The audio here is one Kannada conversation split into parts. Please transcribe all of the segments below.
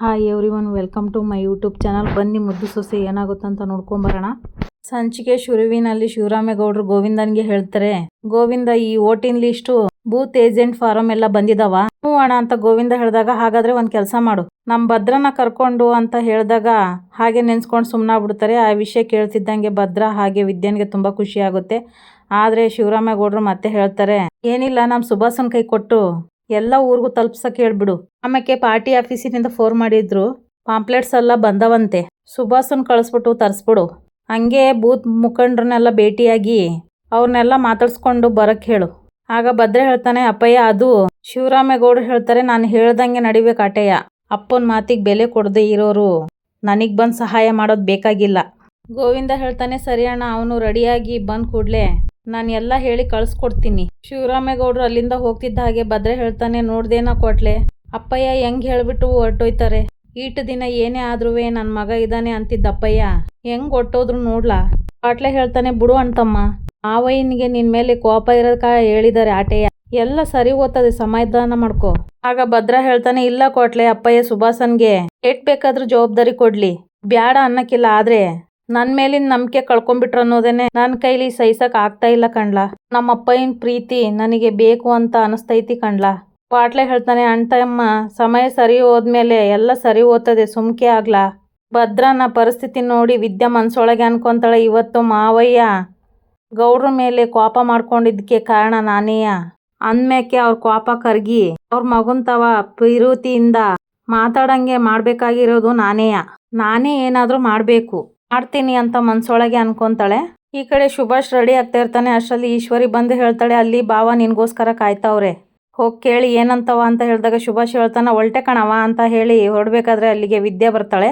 Hi everyone welcome to my YouTube channel ಬನ್ನಿ ಮುದ್ದು ಸೊಸೆ, ಏನಾಗುತ್ತಂತ ನೋಡ್ಕೊಂಬರೋಣ ಸಂಚಿಕೆ ಶುರುವಿನಲ್ಲಿ ಶಿವರಾಮೇಗೌಡರು ಗೋವಿಂದನ್ಗೆ ಹೇಳ್ತಾರೆ, ಗೋವಿಂದ, ಈ ಓಟಿನ್ ಲಿಸ್ಟು ಬೂತ್ ಏಜೆಂಟ್ ಫಾರಂ ಎಲ್ಲ ಬಂದಿದಾವ. ಹ್ಞೂ ಅಣ್ಣ ಅಂತ ಗೋವಿಂದ ಹೇಳಿದಾಗ ಹಾಗಾದ್ರೆ ಒಂದ್ ಕೆಲಸ ಮಾಡು. ನಮ್ ಭದ್ರನ ಕರ್ಕೊಂಡು ಅಂತ ಹೇಳಿದಾಗ ಹಾಗೆ ನೆನ್ಸ್ಕೊಂಡು ಸುಮ್ಮನಾಗ್ಬಿಡ್ತಾರೆ ಆ ವಿಷಯ ಕೇಳ್ತಿದ್ದಂಗೆ ಭದ್ರ ಹಾಗೆ ವಿದ್ಯನ್ಗೆ ತುಂಬಾ ಖುಷಿ ಆಗುತ್ತೆ. ಆದ್ರೆ ಶಿವರಾಮೇಗೌಡರು ಮತ್ತೆ ಹೇಳ್ತಾರೆ, ಏನಿಲ್ಲ, ನಮ್ ಸುಭಾಸನ್ ಕೈ ಕೊಟ್ಟು ಎಲ್ಲ ಊರಿಗೂ ತಲುಪ್ಸಕ್ ಹೇಳ್ಬಿಡು. ಆಮೇಲೆ ಪಾರ್ಟಿ ಆಫೀಸಿನಿಂದ ಫೋನ್ ಮಾಡಿದ್ರು. ಪಾಂಪ್ಲೆಟ್ಸ್ ಎಲ್ಲ ಬಂದವಂತೆ. ಸುಭಾಸನ್ ಕಳಿಸ್ಬಿಟ್ಟು ತರಿಸ್ಬಿಡು. ಹಂಗೆ ಬೂತ್ ಮುಖಂಡ್ರನ್ನೆಲ್ಲ ಭೇಟಿಯಾಗಿ ಅವ್ರನ್ನೆಲ್ಲ ಮಾತಾಡ್ಸ್ಕೊಂಡು ಬರಕ್ಕೆ ಹೇಳು. ಆಗ ಭದ್ರೆ ಹೇಳ್ತಾನೆ, ಅಪ್ಪಯ್ಯ, ಅದು ಶಿವರಾಮೇಗೌಡರು ಹೇಳ್ತಾರೆ, ನಾನು ಹೇಳ್ದಂಗೆ ನಡಿಬೇಕು ಆಟಯ್ಯ. ಅಪ್ಪನ ಮಾತಿಗೆ ಬೆಲೆ ಕೊಡದೆ ಇರೋರು ನನಗೆ ಬಂದು ಸಹಾಯ ಮಾಡೋದು ಬೇಕಾಗಿಲ್ಲ. ಗೋವಿಂದ ಹೇಳ್ತಾನೆ, ಸರಿ ಅಣ್ಣ, ಅವನು ರೆಡಿಯಾಗಿ ಬಂದು ಕೂಡ್ಲೆ ನಾನು ಎಲ್ಲ ಹೇಳಿ ಕಳಿಸ್ಕೊಡ್ತೀನಿ. ಶಿವರಾಮೇಗೌಡರು ಅಲ್ಲಿಂದ ಹೋಗ್ತಿದ್ದ ಹಾಗೆ ಭದ್ರೆ ಹೇಳ್ತಾನೆ, ನೋಡ್ದೇನ ಕೊಟ್ಲೆ? ಅಪ್ಪಯ್ಯ ಹೆಂಗ್ ಹೇಳ್ಬಿಟ್ಟು ಹೊರಟೋಯ್ತಾರೆ? ಈಟ್ ದಿನ ಏನೇ ಆದ್ರೂ ನನ್ನ ಮಗ ಇದ್ದಾನೆ ಅಂತಿದ್ದ ಅಪ್ಪಯ್ಯ. ಹೆಂಗ್ ಹೊಟ್ಟೋದ್ರು ನೋಡ್ಲಾ? ಪಾಟ್ಲೆ ಹೇಳ್ತಾನೆ, ಬಿಡು ಅಂತಮ್ಮ. ಮಾವಯ್ಯನಿಗೆ ನಿನ್ ಮೇಲೆ ಕೋಪ ಇರೋದಕ್ಕ ಹೇಳಿದ್ದಾರೆ ಆಟೆಯ. ಎಲ್ಲ ಸರಿ ಓದ್ತದೆ ಸಮಾಧಾನ ಮಾಡ್ಕೊ. ಆಗ ಭದ್ರ ಹೇಳ್ತಾನೆ, ಇಲ್ಲ ಕೊಟ್ಲೆ, ಅಪ್ಪಯ್ಯ ಸುಭಾಸನ್ಗೆ ಎಟ್ ಬೇಕಾದ್ರೂ ಜವಾಬ್ದಾರಿ ಕೊಡ್ಲಿ. ಬ್ಯಾಡ ಅನ್ನಕ್ಕಿಲ್ಲ ಆದ್ರೆ. ನನ್ ಮೇಲಿನ ನಂಬಿಕೆ ಕಳ್ಕೊಂಡ್ಬಿಟ್ರು ಅನ್ನೋದೇನೆ ನನ್ನ ಕೈಲಿ ಸಹಿಸಕ್ ಆಗ್ತಾ ಇಲ್ಲ ಕಣ್ಲಾ. ನಮ್ಮ ಅಪ್ಪಯ್ಯನ ಪ್ರೀತಿ ನನಗೆ ಬೇಕು ಅಂತ ಅನಿಸ್ತೈತಿ ಕಣ್ಲಾ. ಪಾಟ್ಲೆ ಹೇಳ್ತಾನೆ ಅಣ್ತಮ್ಮ ಸಮಯ ಸರಿ ಹೋದ್ಮೇಲೆ ಎಲ್ಲ ಸರಿ ಓದ್ತದೆ ಸುಮ್ಕೆ ಆಗ್ಲಾ. ಭದ್ರನ ಪರಿಸ್ಥಿತಿ ನೋಡಿ ವಿದ್ಯಾ ಮನ್ಸೊಳಗೆ ಅನ್ಕೊಂತಾಳೆ, ಇವತ್ತು ಮಾವಯ್ಯ ಗೌಡ್ರ ಮೇಲೆ ಕೋಪ ಮಾಡ್ಕೊಂಡಿದ್ದಕ್ಕೆ ಕಾರಣ ನಾನೇಯ. ಅಂದ್ಮೇಕೆ ಅವ್ರ ಕೋಪ ಕರ್ಗಿ, ಅವ್ರ ಮಗುನ್ ತವ ಪ್ರೀತಿಯಿಂದ ಮಾತಾಡಂಗೆ ಮಾಡ್ಬೇಕಾಗಿರೋದು ನಾನೇಯ. ನಾನೇ ಏನಾದ್ರೂ ಮಾಡ್ಬೇಕು. ಮಾಡ್ತೀನಿ ಅಂತ ಮನ್ಸೊಳಗೆ ಅನ್ಕೊಂತಾಳೆ. ಈ ಕಡೆ ಸುಭಾಷ್ ರೆಡಿ ಆಗ್ತಾ ಇರ್ತಾನೆ. ಅಷ್ಟರಲ್ಲಿ ಈಶ್ವರಿ ಬಂದು ಹೇಳ್ತಾಳೆ, ಅಲ್ಲಿ ಬಾವ ನಿನ್ಗೋಸ್ಕರ ಕಾಯ್ತಾವ್ರೆ. ಹೋಗಿ ಕೇಳಿ ಏನಂತವ ಅಂತ ಹೇಳಿದಾಗ ಸುಭಾಷ್ ಹೇಳ್ತಾನೆ, ಒಳ್ಟೆ ಕಣವ ಅಂತ ಹೇಳಿ ಹೊರಡ್ಬೇಕಾದ್ರೆ ಅಲ್ಲಿಗೆ ವಿದ್ಯೆ ಬರ್ತಾಳೆ.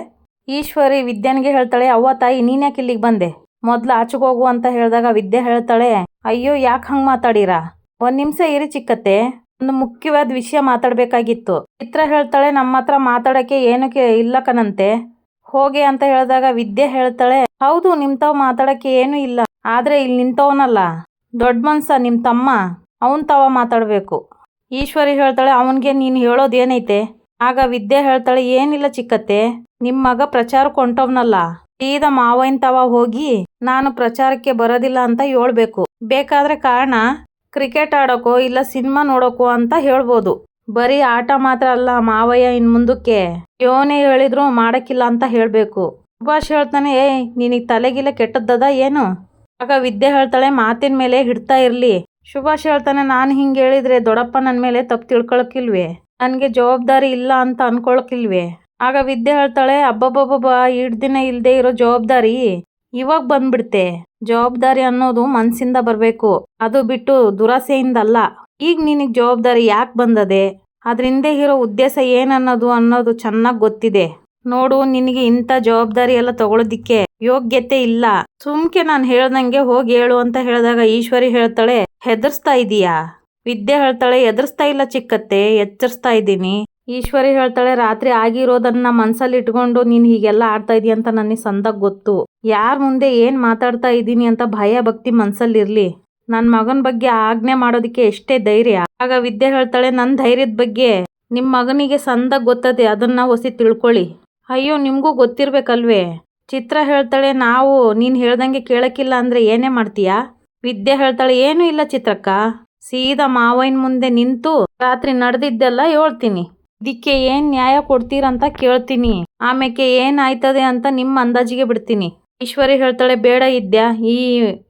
ಈಶ್ವರಿ ವಿದ್ಯಾನಿಗೆ ಹೇಳ್ತಾಳೆ, ಅವ್ವ ತಾಯಿ, ನೀನ್ ಯಾಕೆ ಇಲ್ಲಿಗೆ ಬಂದೆ? ಮೊದ್ಲು ಆಚೆಗೆ ಹೋಗು ಅಂತ ಹೇಳಿದಾಗ ವಿದ್ಯೆ ಹೇಳ್ತಾಳೆ, ಅಯ್ಯೋ, ಯಾಕೆ ಹಂಗೆ ಮಾತಾಡಿರಾ? ಒಂದ್ ನಿಮಿಷ ಇರಿ ಚಿಕ್ಕತ್ತೆ. ಒಂದು ಮುಖ್ಯವಾದ ವಿಷಯ ಮಾತಾಡ್ಬೇಕಾಗಿತ್ತು. ಚಿತ್ರ ಹೇಳ್ತಾಳೆ ನಮ್ಮ ಹತ್ರ ಮಾತಾಡಕ್ಕೆ ಏನಕ್ಕೆ ಇಲ್ಲ ಕಣಂತೆ. ಹೋಗಿ ಅಂತ ಹೇಳಿದಾಗ ವಿದ್ಯೆ ಹೇಳ್ತಾಳೆ, ಹೌದು, ನಿಮ್ತಾವ್ ಮಾತಾಡಕ್ಕೆ ಏನು ಇಲ್ಲ, ಆದ್ರೆ ಇಲ್ಲಿ ನಿಂತವನಲ್ಲ, ದೊಡ್ಡ ಮನ್ಸ ನಿಮ್ ತಮ್ಮ, ಅವನ್ ತಾವ ಮಾತಾಡ್ಬೇಕು. ಈಶ್ವರಿ ಹೇಳ್ತಾಳೆ, ಅವನ್ಗೆ ನೀನು ಹೇಳೋದೇನೈತೆ ಆಗ ವಿದ್ಯೆ ಹೇಳ್ತಾಳೆ, ಏನಿಲ್ಲ ಚಿಕ್ಕತ್ತೆ, ನಿಮ್ ಮಗ ಪ್ರಚಾರಕ್ಕೆ ಹೊಂಟವ್ನಲ್ಲ ಸೀದಾ ಮಾವೈನ್ ತವ ಹೋಗಿ ನಾನು ಪ್ರಚಾರಕ್ಕೆ ಬರೋದಿಲ್ಲ ಅಂತ ಹೇಳ್ಬೇಕು, ಬೇಕಾದ್ರೆ ಕಾರಣ, ಕ್ರಿಕೆಟ್ ಆಡೋಕೋ, ಇಲ್ಲ ಸಿನಿಮಾ ನೋಡೋಕೋ ಅಂತ ಹೇಳ್ಬೋದು. ಬರೀ ಆಟ ಮಾತ್ರ ಅಲ್ಲ, ಮಾವಯ್ಯ ಇನ್ ಮುಂದಕ್ಕೆ ಯೋನೇ ಹೇಳಿದ್ರು ಮಾಡಕ್ಕಿಲ್ಲ ಅಂತ ಹೇಳಬೇಕು. ಸುಭಾಷ್ ಹೇಳ್ತಾನೆ, ಏಯ್, ನಿನಗ್ ತಲೆಗಿಲ್ಲ ಕೆಟ್ಟದ್ದದ ಏನು? ಆಗ ವಿದ್ಯೆ ಹೇಳ್ತಾಳೆ, ಮಾತಿನ ಮೇಲೆ ಹಿಡ್ತಾ ಇರ್ಲಿ. ಸುಭಾಷ್ ಹೇಳ್ತಾನೆ, ನಾನು ಹಿಂಗೆ ಹೇಳಿದ್ರೆ ದೊಡ್ಡಪ್ಪ ನನ್ನ ಮೇಲೆ ತಪ್ಪು ತಿಳ್ಕೊಳಕ್ಕಿಲ್ವೇ ನನಗೆ ಜವಾಬ್ದಾರಿ ಇಲ್ಲ ಅಂತ ಅನ್ಕೊಳಕ್ಕಿಲ್ವೇ ಆಗ ವಿದ್ಯೆ ಹೇಳ್ತಾಳೆ ಅಬ್ಬಬ್ಬಬ್ಬ ದಿನ ಇಲ್ದೇ ಇರೋ ಜವಾಬ್ದಾರಿ ಇವಾಗ ಬಂದ್ಬಿಡ್ತೆ. ಜವಾಬ್ದಾರಿ ಅನ್ನೋದು ಮನಸ್ಸಿಂದ ಬರಬೇಕು. ಅದು ಬಿಟ್ಟು ದುರಾಸೆಯಿಂದಲ್ಲ. ಈಗ ನಿನಗೆ ಜವಾಬ್ದಾರಿ ಯಾಕೆ ಬಂದದೆ? ಅದ್ರ ಹಿಂದೆ ಇರೋ ಉದ್ದೇಶ ಏನನ್ನೋದು ಅನ್ನೋದು ಚೆನ್ನಾಗಿ ಗೊತ್ತಿದೆ. ನೋಡು, ನಿನಗೆ ಇಂಥ ಜವಾಬ್ದಾರಿ ಎಲ್ಲ ತಗೊಳೋದಿಕ್ಕೆ ಯೋಗ್ಯತೆ ಇಲ್ಲ. ಸುಮ್ಕೆ ನಾನು ಹೇಳ್ದಂಗೆ ಹೋಗಿ ಹೇಳು ಅಂತ ಹೇಳಿದಾಗ ಈಶ್ವರಿ ಹೇಳ್ತಾಳೆ, ಹೆದರ್ಸ್ತಾ ಇದೀಯಾ? ವಿದ್ಯೆ ಹೇಳ್ತಾಳೆ ಎದುರಿಸ್ತಾ ಇಲ್ಲ ಚಿಕ್ಕತ್ತೆ, ಎಚ್ಚರಿಸ್ತಾ ಇದ್ದೀನಿ. ಈಶ್ವರಿ ಹೇಳ್ತಾಳೆ, ರಾತ್ರಿ ಆಗಿರೋದನ್ನ ಮನ್ಸಲ್ಲಿ ಇಟ್ಕೊಂಡು ನೀನ್ ಹೀಗೆಲ್ಲ ಆಡ್ತಾ ಇದೀಯ ಅಂತ ನನಗೆ ಸಂದಾಗ ಗೊತ್ತು. ಯಾರ್ ಮುಂದೆ ಏನ್ ಮಾತಾಡ್ತಾ ಇದ್ದೀನಿ ಅಂತ ಭಯ ಭಕ್ತಿ ಮನ್ಸಲ್ಲಿರ್ಲಿ. ನನ್ ಮಗನ್ ಬಗ್ಗೆ ಆಜ್ಞೆ ಮಾಡೋದಕ್ಕೆ ಎಷ್ಟೇ ಧೈರ್ಯ. ಆಗ ವಿದ್ಯೆ ಹೇಳ್ತಾಳೆ, ನನ್ ಧೈರ್ಯದ ಬಗ್ಗೆ ನಿಮ್ ಮಗನಿಗೆ ಸಂದ ಗೊತ್ತದೆ, ಅದನ್ನ ಒಸಿ ತಿಳ್ಕೊಳ್ಳಿ. ಅಯ್ಯೋ, ನಿಮಗೂ ಗೊತ್ತಿರ್ಬೇಕಲ್ವೇ? ಚಿತ್ರ ಹೇಳ್ತಾಳೆ, ನಾವು ನೀನ್ ಹೇಳ್ದಂಗೆ ಕೇಳಕ್ಕಿಲ್ಲ ಅಂದ್ರೆ ಏನೇ ಮಾಡ್ತೀಯಾ? ವಿದ್ಯೆ ಹೇಳ್ತಾಳೆ, ಏನು ಇಲ್ಲ ಚಿತ್ರಕ್ಕ. ಸೀದಾ ಮಾವೈನ್ ಮುಂದೆ ನಿಂತು ರಾತ್ರಿ ನಡೆದಿದ್ದೆಲ್ಲ ಹೇಳ್ತೀನಿ. ಇದಕ್ಕೆ ಏನ್ ನ್ಯಾಯ ಕೊಡ್ತೀರಂತ ಕೇಳ್ತೀನಿ. ಆಮೇಲೆ ಏನಾಯ್ತದೆ ಅಂತ ನಿಮ್ಮ ಅಂದಾಜಿಗೆ ಬಿಡ್ತೀನಿ. ಈಶ್ವರಿ ಹೇಳ್ತಾಳೆ, ಬೇಡ ಇದ್ಯಾ, ಈ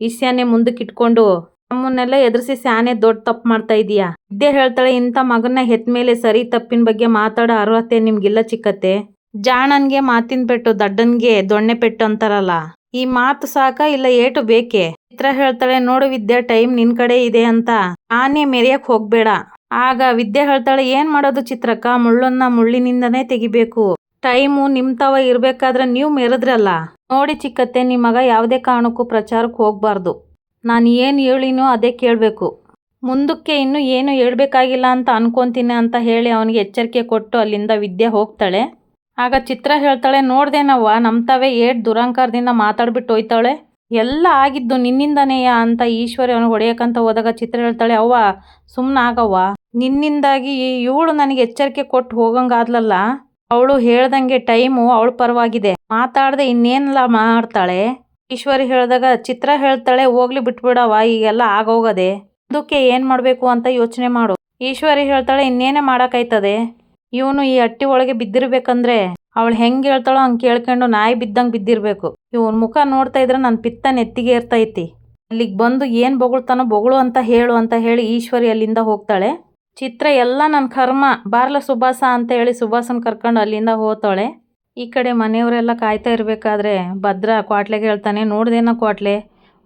ಈಸ್ಯಾನೆ ಮುಂದಕ್ಕೆ ಇಟ್ಕೊಂಡು ನಮ್ಮನ್ನೆಲ್ಲ ಎದುರಿಸಿ ಸ್ಯಾನೆ ದೊಡ್ಡ ತಪ್ಪು ಮಾಡ್ತಾ ಇದೀಯಾ? ವಿದ್ಯೆ ಹೇಳ್ತಾಳೆ, ಇಂಥ ಮಗನ ಹೆತ್ ಮೇಲೆ ಸರಿ ತಪ್ಪಿನ ಬಗ್ಗೆ ಮಾತಾಡೋ ಅರ್ಹತೆ ನಿಮ್ಗಿಲ್ಲ ಚಿಕ್ಕತ್ತೆ. ಜಾಣನ್ಗೆ ಮಾತಿನ ಪೆಟ್ಟು, ದಡ್ಡನ್ಗೆ ದೊಣ್ಣೆ ಪೆಟ್ಟು ಅಂತಾರಲ್ಲ, ಈ ಮಾತು ಸಾಕ ಇಲ್ಲ ಏಟು ಬೇಕೆ? ಚಿತ್ರ ಹೇಳ್ತಾಳೆ, ನೋಡು ವಿದ್ಯಾ, ಟೈಮ್ ನಿನ್ ಕಡೆ ಇದೆ ಅಂತ. ಆನೆ ಮೆರೆಯಕ್ ಹೋಗ್ಬೇಡ. ಆಗ ವಿದ್ಯೆ ಹೇಳ್ತಾಳೆ, ಏನ್ ಮಾಡೋದು ಚಿತ್ರಕ್ಕ, ಮುಳ್ಳನ್ನ ಮುಳ್ಳಿನಿಂದನೇ ತೆಗಿಬೇಕು. ಟೈಮು ನಿಮ್ ತವ ಇರ್ಬೇಕಾದ್ರೆ ನೀವು ಮೆರೆದ್ರಲ್ಲ ನೋಡಿ ಚಿಕ್ಕತ್ತೆ, ನಿಮ್ ಮಗ ಯಾವುದೇ ಕಾರಣಕ್ಕೂ ಪ್ರಚಾರಕ್ಕೆ ಹೋಗಬಾರ್ದು. ನಾನು ಏನು ಹೇಳಿನೋ ಅದೇ ಕೇಳಬೇಕು. ಮುಂದಕ್ಕೆ ಇನ್ನು ಏನು ಹೇಳ್ಬೇಕಾಗಿಲ್ಲ ಅಂತ ಅನ್ಕೊಂತೀನಿ ಅಂತ ಹೇಳಿ ಅವನಿಗೆ ಎಚ್ಚರಿಕೆ ಕೊಟ್ಟು ಅಲ್ಲಿಂದ ವಿದ್ಯೆ ಹೋಗ್ತಾಳೆ. ಆಗ ಚಿತ್ರ ಹೇಳ್ತಾಳೆ ನೋಡ್ದೇನವ್ವ ನಮ್ಮ ತಾವೇ ಏಟ್ ದುರಂಕಾರದಿಂದ ಮಾತಾಡ್ಬಿಟ್ಟು ಹೋಯ್ತಾಳೆ. ಎಲ್ಲ ಆಗಿದ್ದು ನಿನ್ನಿಂದನೇಯ ಅಂತ ಈಶ್ವರಿ ಅವನಿಗೆ ಹೊಡೆಯಕ್ಕಂತ ಹೋದಾಗ ಚಿತ್ರ ಹೇಳ್ತಾಳೆ, ಅವ್ವ ಸುಮ್ಮನಾಗವ್ವ ನಿನ್ನಿಂದಾಗಿ ಇವಳು ನನಗೆ ಎಚ್ಚರಿಕೆ ಕೊಟ್ಟು ಹೋಗಂಗಾದ್ಲಲ್ಲ. ಅವಳು ಹೇಳ್ದಂಗೆ ಟೈಮು ಅವಳ ಪರವಾಗಿದೆ. ಮಾತಾಡದೆ ಇನ್ನೇನೆಲ್ಲ ಮಾಡ್ತಾಳೆ? ಈಶ್ವರಿ ಹೇಳ್ದಾಗ, ಚಿತ್ರ ಹೇಳ್ತಾಳೆ, ಹೋಗ್ಲಿ ಬಿಟ್ಬಿಡವ ಈಗೆಲ್ಲ ಆಗೋಗದೆ. ಅದಕ್ಕೆ ಏನು ಮಾಡಬೇಕು ಅಂತ ಯೋಚನೆ ಮಾಡು. ಈಶ್ವರಿ ಹೇಳ್ತಾಳೆ, ಇನ್ನೇನೇ ಮಾಡೋಕ್ಕಾಯ್ತದೆ? ಇವನು ಈ ಹಟ್ಟಿ ಒಳಗೆ ಬಿದ್ದಿರ್ಬೇಕಂದ್ರೆ ಅವಳು ಹೆಂಗೆ ಹೇಳ್ತಾಳೋ ಹಂಗೆ ಕೇಳ್ಕೊಂಡು ನಾಯಿ ಬಿದ್ದಂಗೆ ಬಿದ್ದಿರಬೇಕು. ಇವನ್ ಮುಖ ನೋಡ್ತಾ ಇದ್ರೆ ನನ್ನ ಪಿತ್ತ ನೆತ್ತಿಗೆ ಇರ್ತೈತಿ ಅಲ್ಲಿಗೆ ಬಂದು ಏನು ಬೊಗಳ್ತಾನೋ ಬೊಗಳು ಅಂತ ಹೇಳು ಅಂತ ಹೇಳಿ ಈಶ್ವರಿ ಅಲ್ಲಿಂದ ಹೋಗ್ತಾಳೆ. ಚಿತ್ರ ಎಲ್ಲ ನನ್ನ ಕರ್ಮ. ಬಾರ್ಲ ಸುಭಾಸ ಅಂತ ಹೇಳಿ ಸುಭಾಸನ್ ಕರ್ಕೊಂಡು ಅಲ್ಲಿಂದ ಹೋತಾಳೆ ಈ ಕಡೆ ಮನೆಯವರೆಲ್ಲ ಕಾಯ್ತಾ ಇರಬೇಕಾದ್ರೆ ಭದ್ರ ಕ್ವಾಟ್ಲೆಗೆ ಹೇಳ್ತಾನೆ, ನೋಡ್ದೇನೋ ಕ್ವಾಟ್ಲೆ.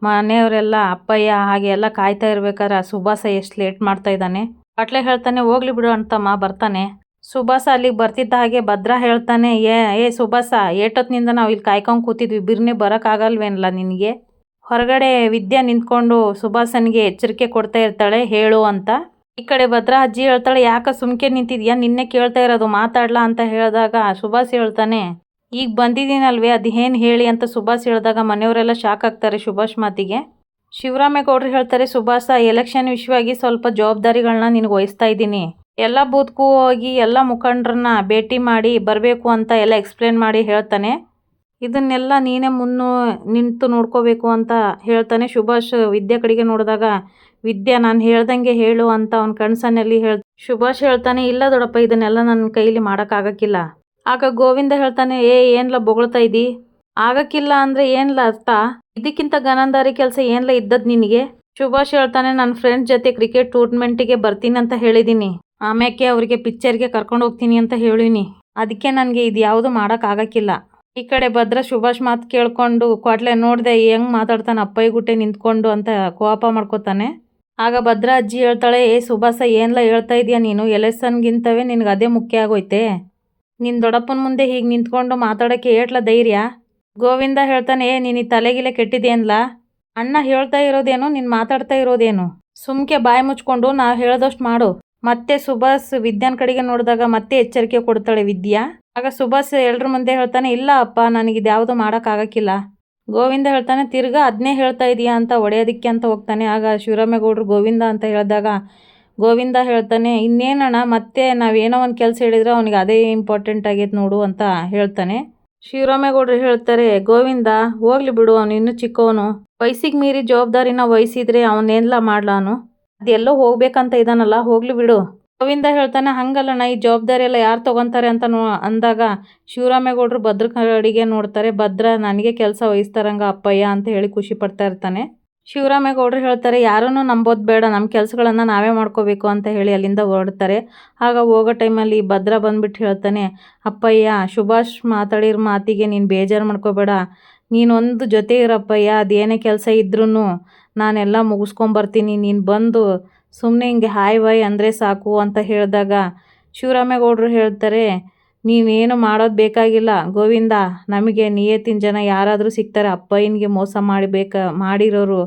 ಮನೆಯವರೆಲ್ಲ ಅಪ್ಪಯ್ಯ ಹಾಗೆ ಎಲ್ಲ ಕಾಯ್ತಾ ಇರ್ಬೇಕಾದ್ರೆ ಆ ಸುಭಾಸ ಎಷ್ಟು ಲೇಟ್ ಮಾಡ್ತಾ ಇದ್ದಾನೆ. ಕ್ವಾಟ್ಲೆ ಹೇಳ್ತಾನೆ, ಹೋಗ್ಲಿ ಬಿಡು ಅಂತಮ್ಮ, ಬರ್ತಾನೆ. ಸುಭಾಸ ಅಲ್ಲಿಗೆ ಬರ್ತಿದ್ದ ಹಾಗೆ ಭದ್ರ ಹೇಳ್ತಾನೆ, ಏ ಏ ಸುಭಾಸ, ಏಟೊತ್ತಿನಿಂದ ನಾವು ಇಲ್ಲಿ ಕಾಯ್ಕೊಂಡು ಕೂತಿದ್ವಿ, ಬಿರ್ನೆ ಬರೋಕ್ಕಾಗಲ್ವೇನಲ್ಲ ನಿನಗೆ? ಹೊರಗಡೆ ವಿದ್ಯಾ ನಿಂತ್ಕೊಂಡು ಸುಭಾಸನಿಗೆ ಎಚ್ಚರಿಕೆ ಕೊಡ್ತಾ ಇರ್ತಾಳೆ, ಹೇಳು ಅಂತ. ಈ ಕಡೆ ಭದ್ರಾ ಅಜ್ಜಿ ಹೇಳ್ತಾಳೆ, ಯಾಕ ಸುಮ್ಕೆ ನಿಂತಿದ್ಯಾ? ನಿನ್ನೆ ಕೇಳ್ತಾ ಇರೋದು ಮಾತಾಡ್ಲಾ ಅಂತ ಹೇಳಿದಾಗ ಸುಭಾಷ್ ಹೇಳ್ತಾನೆ, ಈಗ ಬಂದಿದ್ದೀನಲ್ವೇ ಅದು ಏನು ಹೇಳಿ? ಅಂತ ಸುಭಾಷ್ ಹೇಳಿದಾಗ ಮನೆಯವರೆಲ್ಲ ಶಾಕ್ ಆಗ್ತಾರೆ ಸುಭಾಷ್ ಮಾತಿಗೆ. ಶಿವರಾಮೇಗೌಡರು ಹೇಳ್ತಾರೆ, ಸುಭಾಷ ಎಲೆಕ್ಷನ್ ವಿಷಯವಾಗಿ ಸ್ವಲ್ಪ ಜವಾಬ್ದಾರಿಗಳನ್ನ ನಿನಗೆ ವಹಿಸ್ತಾ ಇದ್ದೀನಿ. ಎಲ್ಲ ಬೂತ್ಗೂ ಹೋಗಿ ಎಲ್ಲ ಮುಖಂಡರನ್ನ ಭೇಟಿ ಮಾಡಿ ಬರಬೇಕು ಅಂತ ಎಲ್ಲ ಎಕ್ಸ್ಪ್ಲೇನ್ ಮಾಡಿ ಹೇಳ್ತಾನೆ. ಇದನ್ನೆಲ್ಲ ನೀನೇ ಮುನ್ನು ನಿಂತು ನೋಡ್ಕೋಬೇಕು ಅಂತ ಹೇಳ್ತಾನೆ. ಸುಭಾಷ್ ವಿದ್ಯೆ ಕಡೆಗೆ ನೋಡಿದಾಗ ವಿದ್ಯಾ, ನಾನು ಹೇಳ್ದಂಗೆ ಹೇಳು ಅಂತ ಅವನ ಕನಸನಲ್ಲಿ ಹೇಳ್ ಶುಭಾಷ್ ಹೇಳ್ತಾನೆ, ಇಲ್ಲ ದೊಡಪ್ಪ, ಇದನ್ನೆಲ್ಲ ನನ್ನ ಕೈಲಿ ಮಾಡೋಕ್ಕಾಗಕ್ಕಿಲ್ಲ. ಆಗ ಗೋವಿಂದ ಹೇಳ್ತಾನೆ, ಏ, ಏನ್ಲ ಬೊಗಳ್ತಾ ಇದ್ದಿ? ಆಗಕ್ಕಿಲ್ಲ ಅಂದರೆ ಏನ್ಲ ಅರ್ಥ? ಇದಕ್ಕಿಂತ ಗನಂದಾರಿ ಕೆಲಸ ಏನ್ಲ ಇದ್ದದ್ ನಿನಗೆ? ಶುಭಾಷ್ ಹೇಳ್ತಾನೆ ನನ್ನ ಫ್ರೆಂಡ್ಸ್ ಜೊತೆ ಕ್ರಿಕೆಟ್ ಟೂರ್ನಮೆಂಟಿಗೆ ಬರ್ತೀನಿ ಅಂತ ಹೇಳಿದ್ದೀನಿ ಆಮ್ಯಾಕೆ ಅವರಿಗೆ ಪಿಕ್ಚರ್ಗೆ ಕರ್ಕೊಂಡು ಹೋಗ್ತೀನಿ ಅಂತ ಹೇಳಿನಿ. ಅದಕ್ಕೆ ನನಗೆ ಇದು ಯಾವುದು ಮಾಡೋಕ್ಕಾಗಕ್ಕಿಲ್ಲ. ಈ ಕಡೆ ಭದ್ರ ಶುಭಾಷ್ ಮಾತು ಕೇಳ್ಕೊಂಡು ಕೊಟ್ಲೆ ನೋಡ್ದೆ, ಹೆಂಗ್ ಮಾತಾಡ್ತಾನೆ ಅಪ್ಪಯ್ಯ ಗುಟ್ಟೆ ನಿಂತ್ಕೊಂಡು ಅಂತ ಕೋಪ ಮಾಡ್ಕೋತಾನೆ. ಆಗ ಭದ್ರ ಅಜ್ಜಿ ಹೇಳ್ತಾಳೆ, ಏ ಸುಭಾಸ, ಏನ್ಲ ಹೇಳ್ತಾ ಇದೀಯ ನೀನು? ಎಲೆಸನ್ಗಿಂತವೇ ನಿನಗೆ ಅದೇ ಮುಖ್ಯ ಆಗೋಯ್ತೆ. ನಿನ್ನ ದೊಡ್ಡಪ್ಪನ ಮುಂದೆ ಹೀಗೆ ನಿಂತ್ಕೊಂಡು ಮಾತಾಡೋಕ್ಕೆ ಏಟ್ಲ ಧೈರ್ಯ? ಗೋವಿಂದ ಹೇಳ್ತಾನೆ, ಏ, ನೀನು ತಲೆಗಿಲೆ ಕೆಟ್ಟಿದೆಯನ್ಲ ಅಣ್ಣ ಹೇಳ್ತಾ ಇರೋದೇನು, ನೀನು ಮಾತಾಡ್ತಾ ಇರೋದೇನು? ಸುಮ್ಕೆ ಬಾಯಿ ಮುಚ್ಕೊಂಡು ನಾವು ಹೇಳ್ದಷ್ಟು ಮಾಡು. ಮತ್ತೆ ಸುಭಾಸ್ ವಿದ್ಯಾನ್ ಕಡೆಗೆ ನೋಡಿದಾಗ ಮತ್ತೆ ಎಚ್ಚರಿಕೆ ಕೊಡ್ತಾಳೆ ವಿದ್ಯಾ. ಆಗ ಸುಭಾಸ್ ಎಲ್ರ ಮುಂದೆ ಹೇಳ್ತಾನೆ ಇಲ್ಲ ಅಪ್ಪ ನನಗಿದು ಯಾವುದು ಮಾಡೋಕ್ಕಾಗಕ್ಕಿಲ್ಲ. ಗೋವಿಂದ ಹೇಳ್ತಾನೆ, ತಿರ್ಗಾ ಅದನ್ನೇ ಹೇಳ್ತಾ ಇದೀಯಾ ಅಂತ ಹೊಡೆಯೋದಕ್ಕೆ ಅಂತ ಹೋಗ್ತಾನೆ. ಆಗ ಶಿವರಾಮೇಗೌಡರು ಗೋವಿಂದ ಅಂತ ಹೇಳಿದಾಗ ಗೋವಿಂದ ಹೇಳ್ತಾನೆ, ಇನ್ನೇನಣ್ಣ, ಮತ್ತೆ ನಾವೇನೋ ಒಂದು ಕೆಲಸ ಹೇಳಿದ್ರೆ ಅವನಿಗೆ ಅದೇ ಇಂಪಾರ್ಟೆಂಟ್ ಆಗೈತೆ ನೋಡು ಅಂತ ಹೇಳ್ತಾನೆ. ಶಿವರಾಮೇಗೌಡರು ಹೇಳ್ತಾರೆ, ಗೋವಿಂದ, ಹೋಗ್ಲಿ ಬಿಡು, ಅವನು ಇನ್ನೂ ಚಿಕ್ಕವನು. ವಯಸ್ಸಿಗೆ ಮೀರಿ ಜವಾಬ್ದಾರಿನ ವಹಿಸಿದ್ರೆ ಮಾಡ್ಲ ಮಾಡ್ಲಾನು ಅದೆಲ್ಲೋ ಹೋಗ್ಬೇಕಂತ ಇದ್ದಾನಲ್ಲ ಹೋಗ್ಲಿ ಬಿಡು. ಗೋವಿಂದ ಹೇಳ್ತಾನೆ ಹಂಗಲ್ಲಣ್ಣ ಈ ಜವಾಬ್ದಾರಿ ಎಲ್ಲ ಯಾರು ತಗೊಂತಾರೆ ಅಂತ ನೋ ಅಂದಾಗ ಶಿವರಾಮೇಗೌಡರು ಭದ್ರ ಕಡೆಗೆ ನೋಡ್ತಾರೆ, ಭದ್ರ ನನಗೆ ಕೆಲಸ ವಹಿಸ್ತಾರಂಗ ಅಪ್ಪಯ್ಯ ಅಂತ ಹೇಳಿ ಖುಷಿ ಪಡ್ತಾ ಇರ್ತಾನೆ. ಶಿವರಾಮೇಗೌಡರು ಹೇಳ್ತಾರೆ, ಯಾರನ್ನೂ ನಂಬೋದು ಬೇಡ ನಮ್ಮ ಕೆಲಸಗಳನ್ನು ನಾವೇ ಮಾಡ್ಕೋಬೇಕು ಅಂತ ಹೇಳಿ ಅಲ್ಲಿಂದ ಹೊರಡ್ತಾರೆ. ಆಗ ಹೋಗೋ ಟೈಮಲ್ಲಿ ಭದ್ರ ಬಂದ್ಬಿಟ್ಟು ಹೇಳ್ತಾನೆ, ಅಪ್ಪಯ್ಯ, ಸುಭಾಷ್ ಮಾತಾಡಿರೋ ಮಾತಿಗೆ ನೀನು ಬೇಜಾರು ಮಾಡ್ಕೋಬೇಡ. ನೀನೊಂದು ಜೊತೆ ಇರಪ್ಪಯ್ಯ, ಅದೇನೇ ಕೆಲಸ ಇದ್ರೂ ನಾನೆಲ್ಲ ಮುಗಿಸ್ಕೊಂಬರ್ತೀನಿ. ನೀನು ಬಂದು ಸುಮ್ಮನೆ ಹಿಂಗೆ ಹಾಯ್ ವಾಯ್ ಅಂದರೆ ಸಾಕು ಅಂತ ಹೇಳಿದಾಗ ಶಿವರಾಮೇಗೌಡರು ಹೇಳ್ತಾರೆ, ನೀವೇನು ಮಾಡೋದು ಬೇಕಾಗಿಲ್ಲ. ಗೋವಿಂದ, ನಮಗೆ ನಿಯತ್ತಿನ ಜನ ಯಾರಾದರೂ ಸಿಗ್ತಾರೆ. ಅಪ್ಪಯ್ಯನಿಗೆ ಮೋಸ ಮಾಡಬೇಕ ಮಾಡಿರೋರು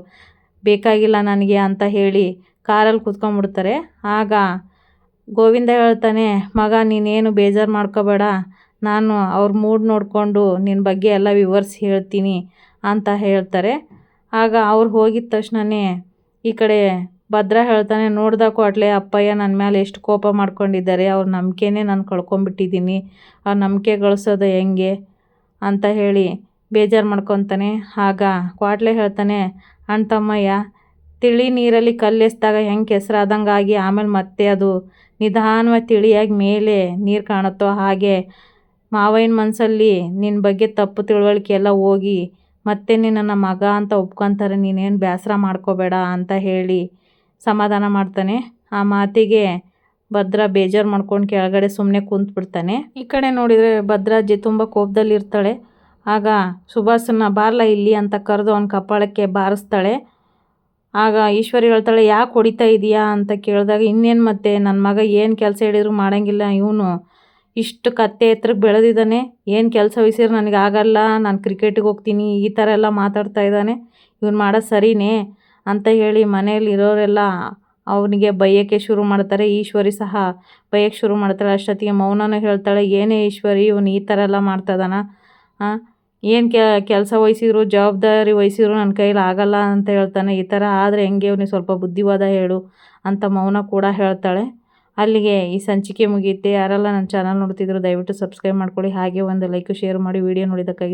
ಬೇಕಾಗಿಲ್ಲ ನನಗೆ ಅಂತ ಹೇಳಿ ಕಾರಲ್ಲಿ ಕೂತ್ಕೊಂಡ್ಬಿಡ್ತಾರೆ. ಆಗ ಗೋವಿಂದ ಹೇಳ್ತಾನೆ, ಮಗ, ನೀನೇನು ಬೇಜಾರು ಮಾಡ್ಕೋಬೇಡ. ನಾನು ಅವ್ರ ಮೂಡ್ ನೋಡಿಕೊಂಡು ನಿನ್ನ ಬಗ್ಗೆ ಎಲ್ಲ ವಿವರಿಸಿ ಹೇಳ್ತೀನಿ ಅಂತ ಹೇಳ್ತಾರೆ. ಆಗ ಅವ್ರು ಹೋಗಿದ ತಕ್ಷಣವೇ ಈ ಕಡೆ ಭದ್ರ ಹೇಳ್ತಾನೆ ನೋಡ್ದ ಕೂಡಲೇ ಅಪ್ಪಯ್ಯ ನನ್ನ ಮೇಲೆ ಎಷ್ಟು ಕೋಪ ಮಾಡ್ಕೊಂಡಿದ್ದಾರೆ, ಅವ್ರ ನಂಬಿಕೆನೇ ನಾನು ಕಳ್ಕೊಂಬಿಟ್ಟಿದ್ದೀನಿ ಅವ್ರ ನಂಬಿಕೆ ಗಳಿಸೋದು ಹೆಂಗೆ? ಅಂತ ಹೇಳಿ ಬೇಜಾರು ಮಾಡ್ಕೊತಾನೆ. ಆಗ ಕ್ವಾಟ್ಲೆ ಹೇಳ್ತಾನೆ, ಅಣ್ಣ ತಮ್ಮಯ್ಯ, ತಿಳಿ ನೀರಲ್ಲಿ ಕಲ್ಲೆಸ್ದಾಗ ಹೆಂಗೆ ಕೆಸರಾದಂಗೆ ಆಗಿ ಆಮೇಲೆ ಮತ್ತೆ ಅದು ನಿಧಾನವಾಗಿ ತಿಳಿಯಾಗಿ ಮೇಲೆ ನೀರು ಕಾಣುತ್ತೋ ಹಾಗೆ ಮಾವಯ್ಯನ ಮನಸ್ಸಲ್ಲಿ ನಿನ್ನ ಬಗ್ಗೆ ತಪ್ಪು ತಿಳುವಳಿಕೆ ಎಲ್ಲ ಹೋಗಿ ಮತ್ತೆ ನಿನ್ನನ್ನು ಮಗ ಅಂತ ಒಪ್ಕೊತಾರೆ, ನೀನೇನು ಬೇಸರ ಮಾಡ್ಕೋಬೇಡ ಅಂತ ಹೇಳಿ ಸಮಾಧಾನ ಮಾಡ್ತಾನೆ. ಆ ಮಾತಿಗೆ ಭದ್ರ ಬೇಜಾರು ಮಾಡ್ಕೊಂಡು ಕೆಳಗಡೆ ಸುಮ್ಮನೆ ಕುಂತ್ಬಿಡ್ತಾನೆ. ಈ ಕಡೆ ನೋಡಿದರೆ ಭದ್ರಾಜಿ ತುಂಬ ಕೋಪದಲ್ಲಿರ್ತಾಳೆ ಆಗ ಸುಭಾಷನ್ನ ಬಾರ್ಲ ಇಲ್ಲಿ ಅಂತ ಕರೆದು ಅವನ ಕಪಾಳಕ್ಕೆ ಬಾರಿಸ್ತಾಳೆ. ಆಗ ಈಶ್ವರಿ ಹೇಳ್ತಾಳೆ, ಯಾಕೆ ಹೊಡಿತಾ ಇದೀಯಾ? ಅಂತ ಕೇಳಿದಾಗ, ಇನ್ನೇನು ಮತ್ತೆ? ನನ್ನ ಮಗ ಏನು ಕೆಲಸ ಹೇಳಿದ್ರು ಮಾಡೋಂಗಿಲ್ಲ. ಇವನು ಇಷ್ಟು ಕತ್ತೆ ಎತ್ತರಕ್ಕೆ ಬೆಳೆದಿದ್ದಾನೆ ಏನು ಕೆಲಸ ವಹಿಸಿದ್ರು ನನಗೆ ಆಗಲ್ಲ. ನಾನು ಕ್ರಿಕೆಟಿಗೆ ಹೋಗ್ತೀನಿ. ಈ ಥರ ಎಲ್ಲ ಮಾತಾಡ್ತಾ ಇದ್ದಾನೆ ಇವ್ನು ಮಾಡೋದು ಸರಿನೇ. ಅಂತ ಹೇಳಿ ಮನೆಯಲ್ಲಿ ಇರೋರೆಲ್ಲ ಅವನಿಗೆ ಬೈಯೋಕ್ಕೆ ಶುರು ಮಾಡ್ತಾರೆ. ಈಶ್ವರಿ ಸಹ ಬಯ್ಯಕ್ಕೆ ಶುರು ಮಾಡ್ತಾಳೆ. ಅಷ್ಟೊತ್ತಿಗೆ ಮೌನನೂ ಹೇಳ್ತಾಳೆ, ಏನೇ ಈಶ್ವರಿ, ಇವನು ಈ ಥರ ಎಲ್ಲ ಮಾಡ್ತಾಯಿದ್ದಾನ ಹಾಂ ಏನು ಕೆಲಸ ವಹಿಸಿದ್ರು, ಜವಾಬ್ದಾರಿ ವಹಿಸಿದ್ರು ನನ್ನ ಕೈಲಿ ಆಗಲ್ಲ ಅಂತ ಹೇಳ್ತಾನೆ. ಈ ಥರ ಆದರೆ ಹೆಂಗೆ ಇವನಿಗೆ ಸ್ವಲ್ಪ ಬುದ್ಧಿವಾದ ಹೇಳು ಅಂತ ಮೌನ ಕೂಡ ಹೇಳ್ತಾಳೆ. ಅಲ್ಲಿಗೆ ಈ ಸಂಚಿಕೆ ಮುಗಿಯುತ್ತೆ. ಯಾರೆಲ್ಲ ನನ್ನ ಚಾನಲ್ ನೋಡ್ತಿದ್ರು ದಯವಿಟ್ಟು ಸಬ್ಸ್ಕ್ರೈಬ್ ಮಾಡ್ಕೊಳ್ಳಿ. ಹಾಗೆ ಒಂದು ಲೈಕ್ ಶೇರ್ ಮಾಡಿ. ವಿಡಿಯೋ ನೋಡಿದ್ದಕ್ಕಾಗಿ